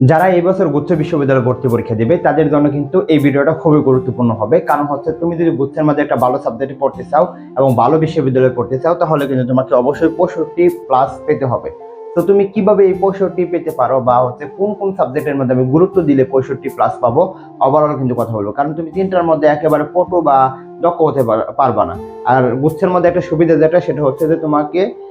যারা এই বছর গুচ্ছ বিশ্ববিদ্যালয়ে ভর্তি পরীক্ষা দেবে, তাদের জন্য কিন্তু এই ভিডিওটা খুবই গুরুত্বপূর্ণ হবে। কারণ হচ্ছে তুমি যদি গুচ্ছের মধ্যে একটা ভালো সাবজেক্টে পড়তে চাও এবং ভালো বিশ্ববিদ্যালয়ে পড়তে চাও, তাহলে কিন্তু তোমাকে অবশ্যই পঁয়ষট্টি প্লাস পেতে হবে। তো তুমি কীভাবে এই পঁয়ষট্টি পেতে পারো বা হচ্ছে কোন কোন সাবজেক্টের মধ্যে আমি গুরুত্ব দিলে পঁয়ষট্টি প্লাস পাবো ওভারঅল কিন্তু কথা বলব। কারণ তুমি তিনটার মধ্যে একেবারে পটু বা দক্ষ হতে পার- পারবা না। আর গুচ্ছের মধ্যে একটা সুবিধা যেটা, সেটা হচ্ছে যে তোমাকে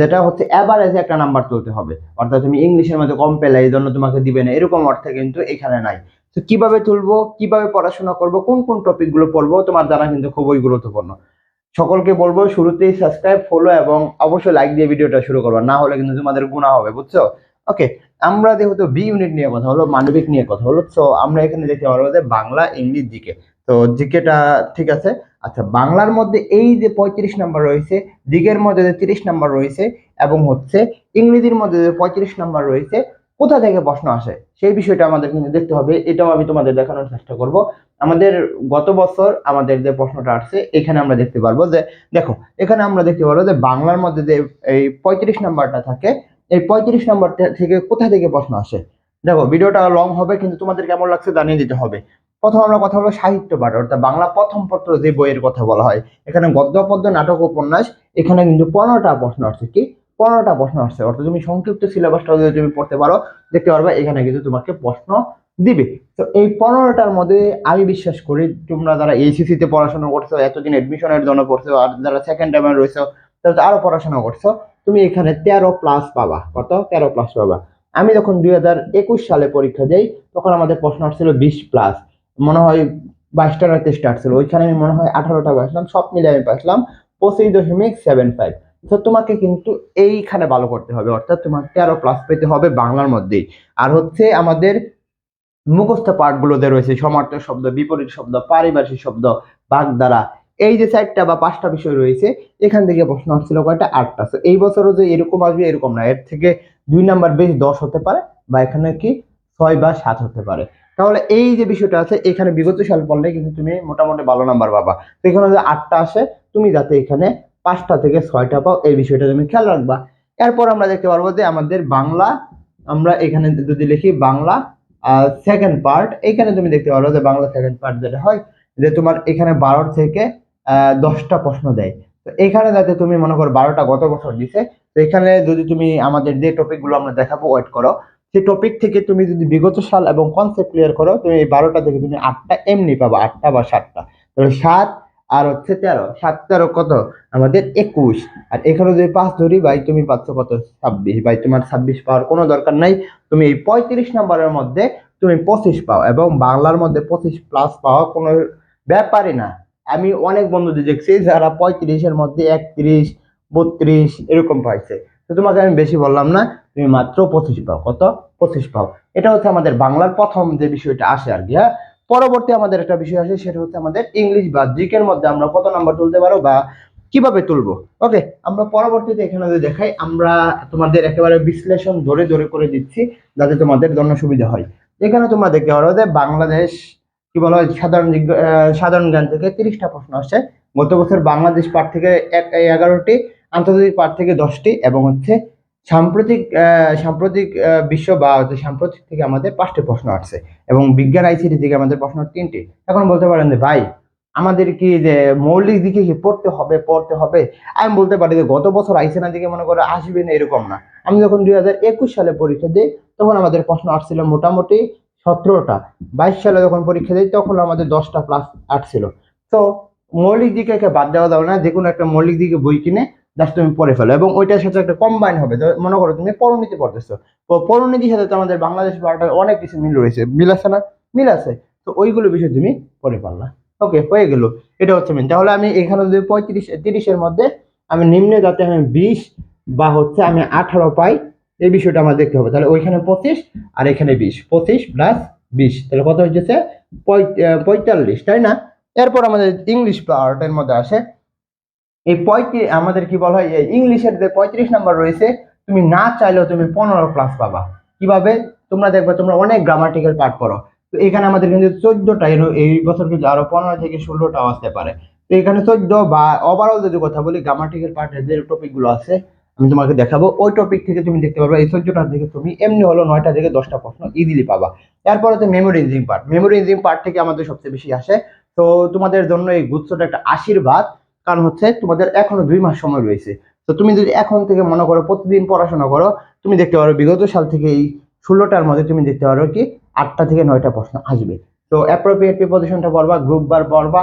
যেটা হচ্ছে অ্যাভারেজে একটা নাম্বার তুলতে হবে। অর্থাৎ তুমি ইংলিশের মধ্যে কম পেলে, এই জন্য তোমাকে দিবে না। এরকম অর্থে কিন্তু এখানে নাই। তো কীভাবে তুলবো, কীভাবে পড়াশোনা করব, কোন কোন টপিকগুলো পড়ব, তোমার দ্বারা কিন্তু খুবই গুরুত্বপূর্ণ। সকলকে বলব, শুরুতেই সাবস্ক্রাইব ফলো এবং অবশ্যই লাইক দিয়ে ভিডিওটা শুরু করবা। না হলে কিন্তু তোমাদের গুণা হবে, বুঝছ? ওকে আমরা যেহেতু বি ইউনিট নিয়ে কথা হলো, মানবিক নিয়ে কথা হলো তো আমরা এখানে দেখতে পারব যে বাংলা, ইংলিশ, জিকে। তো জিকেটা ঠিক আছে? আচ্ছা বাংলার মধ্যে এই যে পঁয়ত্রিশ নাম্বার রয়েছে, দিকের মধ্যে যে তিরিশ নাম্বার রয়েছে এবং হচ্ছে ইংরেজির মধ্যে যে পঁয়ত্রিশ নাম্বার রয়েছে, কোথা থেকে প্রশ্ন আসে? সেই বিষয়টা আমাদের কিন্তু দেখতে হবে। এটাও আমি তোমাদের দেখানোর চেষ্টা করব। আমাদের গত বছর আমাদের যে প্রশ্নটা আসছে, এখানে আমরা দেখতে পারব যে, দেখো, এখানে আমরা দেখতে পারব যে বাংলার মধ্যে যে এই পঁয়ত্রিশ নাম্বারটা থাকে, এই পঁয়ত্রিশ নাম্বার থেকে কোথা থেকে প্রশ্ন আসে? দেখো, ভিডিওটা লং হবে, কিন্তু তোমাদের কেমন লাগছে জানিয়ে দিতে হবে। প্রথম আমরা কথা বলব সাহিত্য পাঠ, অর্থাৎ বাংলা প্রথম পত্র যে বইয়ের কথা বলা হয়। এখানে গদ্য, পদ্য, নাটক, উপন্যাস, এখানে কিন্তু পনেরোটা প্রশ্ন আসছে। কি? পনেরোটা প্রশ্ন আসছে। অর্থাৎ তুমি সংক্ষিপ্ত সিলেবাসটা যদি তুমি পড়তে পারো, দেখতে পারবে এখানে কিন্তু তোমাকে প্রশ্ন দিবে। তো এই পনেরোটার মধ্যে আমি বিশ্বাস করি, তোমরা যারা এইচএসসি তে পড়াশোনা করছ, এতদিন এডমিশনের জন্য পড়ছো, আর যারা সেকেন্ড টাইমে রয়েছো, তারা আরও পড়াশোনা করছ, তুমি এখানে তেরো প্লাস পাবা। কত? তেরো প্লাস পাবা। আমি যখন দুই হাজার একুশ সালে পরীক্ষা দেই, তখন আমাদের প্রশ্ন আসছিল বিশ প্লাস মনে হয় বাইশটা রাতে স্টার্ট ছিল। ওইখানে আমি মনে হয় আঠারোটা পাইছিলাম সব মিলে আমি পাইছিলাম পঁচিশ দশমিক সেভেন ফাইভ তো তোমাকে কিন্তু এইখানে ভালো করতে হবে, অর্থাৎ তোমাকে তেরো প্লাস পেতে হবে বাংলার মধ্যেই। আর হচ্ছে আমাদের মুখস্থ পাঠগুলো যে রয়েছে সমার্থক শব্দ, বিপরীত শব্দ, পারিভাষিক শব্দ, বাগধারা। এই যে চারটা বা পাঁচটা বিষয় রয়েছে, এখান থেকে প্রশ্ন আসছিল কয়টা? আটটা। তো এই বছরও যে এরকম আসবে, এরকম না। এর থেকে দুই নাম্বার বেশ দশ হতে পারে, বা এখানে কি ছয় বা সাত হতে পারে। তাহলে এই যে বিষয়টা আছে, এখানে বিগত সাল পড়লে কিন্তু তুমি মোটামুটি ভালো নাম্বার পাবা। তো এখানে যে আটটা আসে, তুমি যাতে এখানে পাঁচটা থেকে ছয়টা পাও, এই বিষয়টা তুমি খেয়াল রাখবা। এরপর আমরা দেখতে পারব যে আমাদের বাংলা, আমরা এখানে যদি লিখি বাংলা সেকেন্ড পার্ট এখানে তুমি দেখতে পারো যে বাংলা সেকেন্ড পার্ট যেটা হয়, যে তোমার এখানে বারো থেকে দশটা প্রশ্ন দেয়। তো এখানে যাতে তুমি মনে করো বারোটা গত বছর দিছে, তো এখানে যদি তুমি আমাদের যে টপিকগুলো আমরা দেখাবো ওয়েট করো। সেই টপিক থেকে তুমি যদি বিগত সাল এবং কনসেপ্ট ক্লিয়ার করো তুমি এই বারোটা থেকে তুমি আটটা এমনি পাবা, আটটা বা সাতটা। তাহলে সাত আর হচ্ছে তেরো। সাত, তেরো কত? আমাদের একুশ। আর এখানে যদি পাঁচ ধরি, ভাই, তুমি পাচ্ছ কত? ছাব্বিশ। ভাই, তোমার ছাব্বিশ পাওয়ার কোনো দরকার নাই। তুমি এই পঁয়ত্রিশ নাম্বারের মধ্যে তুমি পঁচিশ পাও এবং বাংলার মধ্যে পঁচিশ প্লাস পাওয়া কোনো ব্যাপারই না। আমি অনেক বন্ধুদের দেখছি যারা পঁয়ত্রিশের মধ্যে একত্রিশ, বত্রিশ এরকম পাইছে। তো তোমাকে আমি বেশি বললাম না। তুমি মাত্র পঁচিশ পাও। কত? পঁচিশ পাও। এটা হচ্ছে আমাদের বাংলার প্রথম যে বিষয়টা আসে আর কি হ্যাঁ? পরবর্তী আমাদের একটা বিষয় আসে, সেটা হচ্ছে আমাদের ইংলিশ বা জিকের মধ্যে আমরা কত নাম্বার তুলতে পারো বা কীভাবে তুলবো? ওকে, আমরা পরবর্তীতে এখানে যদি দেখাই, আমরা তোমাদের একেবারে বিশ্লেষণ ধরে ধরে করে দিচ্ছি, যাতে তোমাদের জন্য সুবিধা হয়। এখানে তোমরা দেখতে পারো যে বাংলাদেশ, কি বলা হয়, সাধারণ সাধারণ জ্ঞান থেকে তিরিশটা প্রশ্ন আসছে। গত বছর বাংলাদেশ পাঠ থেকে এগারোটি, আন্তর্জাতিক পাঠ থেকে দশটি, এবং হচ্ছে সাম্প্রতিক সাম্প্রতিক বিশ্ব বা সাম্প্রতিক থেকে আমাদের পাঁচটি প্রশ্ন আসছে এবং বিজ্ঞান আইসিটি থেকে আমাদের প্রশ্ন তিনটি। এখন বলতে পারেন যে, ভাই, আমাদের কি যে মৌলিক দিকে কি পড়তে হবে পড়তে হবে? আমি বলতে পারি যে, গত বছর আইসে না দিকে মনে করে আসবে না, এরকম না। আমি যখন দুই হাজার একুশ সালে পরীক্ষা দিই, তখন আমাদের প্রশ্ন আসছিল মোটামুটি সতেরোটা। বাইশ সালে যখন পরীক্ষা দিই, তখন আমাদের দশটা প্লাস আসছিল তো মৌলিক দিকে বাদ দেওয়া যাবে না, যে কোনো একটা মৌলিক দিকে বই কিনে জাস্ট তুমি পড়ে ফেলো এবং ওইটার সাথে একটা কম্বাইন হবে। মনে করো তুমি পড়তেছো তো পরিণতির সাথে তো আমাদের বাংলাদেশ বারোটার অনেক কিছু মিল রয়েছে। মিল আছে না? মিল আছে। তো ওইগুলো বিষয় তুমি পড়ে পারলা। ওকে হয়ে গেল। এটা হচ্ছে মেন তাহলে আমি এখানে যদি পঁয়ত্রিশ, তিরিশের মধ্যে আমি নিম্নে যাতে আমি বিশ বা হচ্ছে আমি আঠারো পাই, এই বিষয়টা আমার দেখতে হবে। তাহলে ওইখানে পঁচিশ আর এখানে বিশ। পঁচিশ প্লাস বিশ। তাহলে কত হচ্ছে? পঁয়তাল্লিশ, তাই না? এরপর আমাদের ইংলিশ পার্টের মধ্যে আসে। এই পঁয়ত্রিশ, আমাদের কি বলা হয় ইংলিশের যে পঁয়ত্রিশ নাম্বার রয়েছে, তুমি না চাইলেও তুমি পনেরো প্লাস পাবা। কীভাবে? তোমরা দেখবে, তোমরা অনেক গ্রামাটিক্যাল পার্ট পড়ো। তো এখানে আমাদের কিন্তু চোদ্দটা এই বছর কিন্তু আরও পনেরো থেকে ষোলোটাও আসতে পারে। তো এখানে চোদ্দ বা ওভারঅল যদি কথা বলি গ্রামাটিক্যাল পার্টের যে টপিকগুলো আছে, আমি তোমাকে দেখাবো। ওই টপিক থেকে তুমি দেখতে পারবে, এই চোদ্দটা থেকে তুমি এমনি হলো নয়টা থেকে দশটা প্রশ্ন ইজিলি পাবা। তারপরে হচ্ছে memorizing part memorizing part থেকে আমাদের সবচেয়ে বেশি আসে। তো তোমাদের জন্য এই গুচ্ছটা একটা আশীর্বাদ। কারণ হচ্ছে তোমাদের এখনও দুই মাস সময় রয়েছে। তো তুমি যদি এখন থেকে মনে করো প্রতিদিন পড়াশোনা করো, তুমি দেখতে পারো বিগত সাল থেকে এই ষোলোটার মধ্যে তুমি দেখতে পারো কি আটটা থেকে নয়টা প্রশ্ন আসবে। তো অ্যাপ্রোপ্রিয়েট প্রিপোজিশনটা পড়বা গ্রুপ বার পড়বা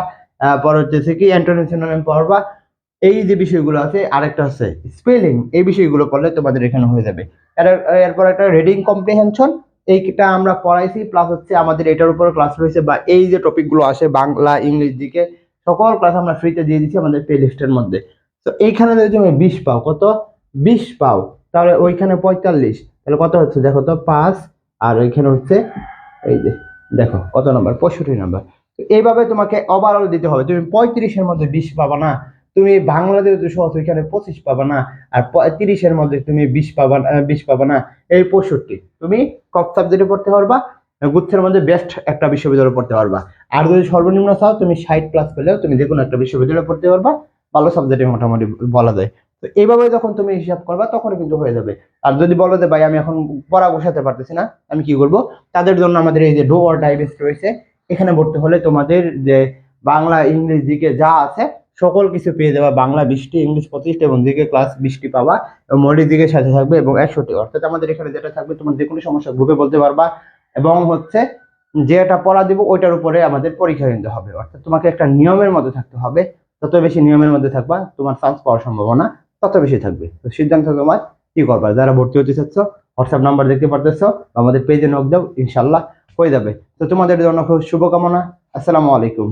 পর হচ্ছে কি ইন্টারন্যাশনাল পড়বা। এই যে বিষয়গুলো আছে, আরেকটা হচ্ছে স্পেলিং এই বিষয়গুলো পড়লে তোমাদের এখানে হয়ে যাবে। এর- এরপর একটা রিডিং কম্প্রিহেনশন এইটা আমরা পড়াইছি প্লাস হচ্ছে আমাদের এটার উপর ক্লাস রয়েছে বা এই যে টপিকগুলো আসে বাংলা, ইংলিশ দিকে সকল ক্লাস আমরা ফ্রিতে দিয়ে দিচ্ছি আমাদের প্লে লিস্টের মধ্যে। তো এইখানে যদি তুমি বিশ পাও, কত? বিশ পাও। তাহলে ওইখানে পঁয়তাল্লিশ। তাহলে কত হচ্ছে? দেখো তো, পাঁচ। আর ওইখানে হচ্ছে, এই যে, দেখো, কত নাম্বার পঁয়ষট্টি নাম্বার এইভাবে তোমাকে ওভারঅল দিতে হবে। তুমি পঁয়ত্রিশের মধ্যে বিশ পাবা না। তুমি বাংলাদেশ দুশো ওইখানে পঁচিশ পাবা না। আর তিরিশের মধ্যে তুমি বিশ পাবা বিশ পাবা না। এই পঁয়ষট্টি। তুমি কপ সাবজেক্টে পড়তে পারবা। গুচ্ছের মধ্যে বেস্ট একটা বিশ্ববিদ্যালয়ে পড়তে পারবা। আর যদি সর্বনিম্ন চাও, তুমি ষাট প্লাস পেলেও তুমি যে কোনো একটা বিশ্ববিদ্যালয়ে পড়তে পারবা। ভালো সাবজেক্টে মোটামুটি বলা যায়। তো এইভাবে যখন তুমি হিসাব করবা তখন কিন্তু হয়ে যাবে। আর যদি বলো যে, ভাই, আমি এখন পড়া বসাতে পারতেছি না, আমি কি করব? তাদের জন্য আমাদের এই যে ডো অর ডাইবেস্ট রয়েছে, এখানে ভর্তি হলে তোমাদের যে বাংলা, ইংলিশ দিকে যা আছে, সকল কিছু পেয়ে যাবা। বাংলা বিশটি ইংলিশ পঁচিশটি এবং দিকে ক্লাস বিশটি পাবা। এবং মৌলিক দিকে সাথে থাকবে এবং একশোটি। অর্থাৎ আমাদের এখানে যেটা থাকবে, তোমার যে কোনো সমস্যা গ্রুপে বলতে পারবা। এবং হচ্ছে যেটা পড়া দিব ওইটার উপরে আমাদের পরীক্ষা নিতে হবে। অর্থাৎ তোমাকে একটা নিয়মের মধ্যে থাকতে হবে। তত বেশি নিয়মের মধ্যে থাকবা, তোমার চান্স পাওয়ার সম্ভাবনা তত বেশি থাকবে। তো সিদ্ধান্ত তোমার কি করবা? যারা ভর্তি হতে চাচ্ছ হোয়াটসঅ্যাপ নাম্বার দেখতে পারতেছ আমাদের পেজে নক দাও ইনশাল্লাহ হয়ে যাবে। তো তোমাদের জন্য খুব শুভকামনা। আসসালামু আলাইকুম।